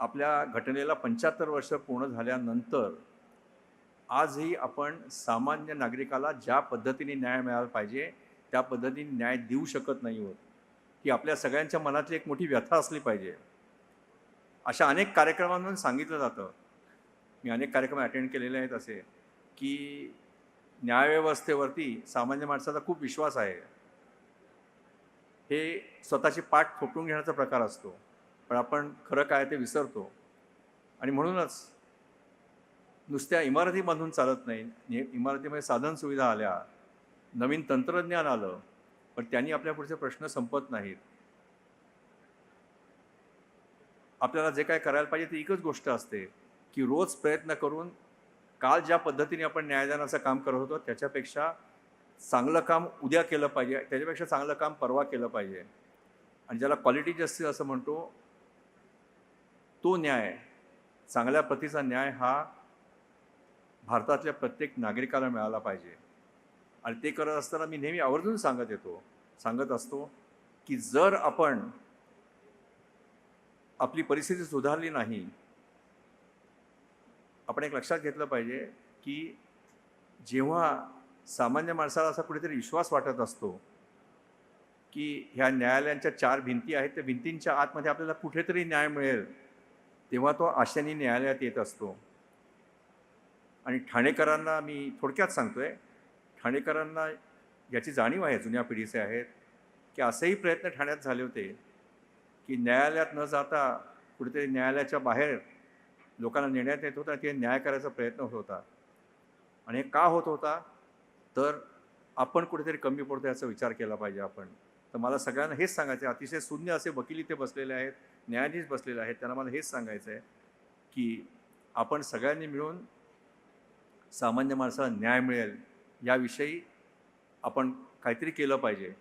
आपल्या घटनेला पंच्याहत्तर वर्ष पूर्ण झाल्यानंतर आजही आपण सामान्य नागरिकाला ज्या पद्धतीने न्याय मिळाला पाहिजे त्या पद्धतीने न्याय देऊ शकत नाही होत ही आपल्या सगळ्यांच्या मनातली एक मोठी व्यथा असली पाहिजे. अशा अनेक कार्यक्रमांमधून सांगितलं जातं. मी अनेक कार्यक्रम अटेंड केलेले आहेत असे की न्यायव्यवस्थेवरती सामान्य माणसाचा खूप विश्वास आहे. हे स्वतःची पाठ थोपटून घेण्याचा प्रकार असतो. पण आपण खरं काय ते विसरतो. आणि म्हणूनच नुसत्या इमारती बांधून चालत नाही इमारतीमध्ये साधन सुविधा आल्या नवीन तंत्रज्ञान आलं पण त्यांनी आपल्या पुढचे प्रश्न संपत नाहीत. आपल्याला जे काय करायला पाहिजे ती एकच गोष्ट असते की रोज प्रयत्न करून काल ज्या पद्धतीने आपण न्यायदानाचं काम करत होतो त्याच्यापेक्षा चांगलं काम उद्या केलं पाहिजे त्याच्यापेक्षा चांगलं काम परवा केलं पाहिजे. आणि ज्याला क्वालिटी जस्टिस असं म्हणतो तो न्याय चांगल्या प्रतीचा न्याय हा भारतातल्या प्रत्येक नागरिकाला मिळाला पाहिजे. आणि ते करत असताना मी नेहमी आवर्जून सांगत येतो सांगत असतो की जर आपण आपली परिस्थिती सुधारली नाही आपण एक लक्षात घेतलं पाहिजे की जेव्हा सामान्य माणसाला असा कुठेतरी विश्वास वाटत असतो की ह्या न्यायालयांच्या चार भिंती आहेत त्या भिंतींच्या आतमध्ये आपल्याला कुठेतरी न्याय मिळेल तेव्हा तो आशाने न्यायालयात येत असतो. आणि ठाणेकरांना मी थोडक्यात सांगतो आहे ठाणेकरांना याची जाणीव आहे जुन्या पिढीचे आहेत की असेही प्रयत्न ठाण्यात झाले होते की न्यायालयात न जाता कुठेतरी न्यायालयाच्या बाहेर लोकांना नेण्यात येत होता ते न्याय करायचा प्रयत्न होत होता. आणि हे का होत होता? तर आपण कुठेतरी कमी पडतो याचा विचार केला पाहिजे आपण. तर मला सगळ्यांना हेच सांगायचं आहे. अतिशय शून्य असे वकील इथे बसलेले आहेत न्यायाधीश बसलेले आहेत. त्यांना मला हेच सांगायचं आहे की आपण सगळ्यांनी मिळून सामान्य माणसाला न्याय मिळेल याविषयी आपण काहीतरी केलं पाहिजे.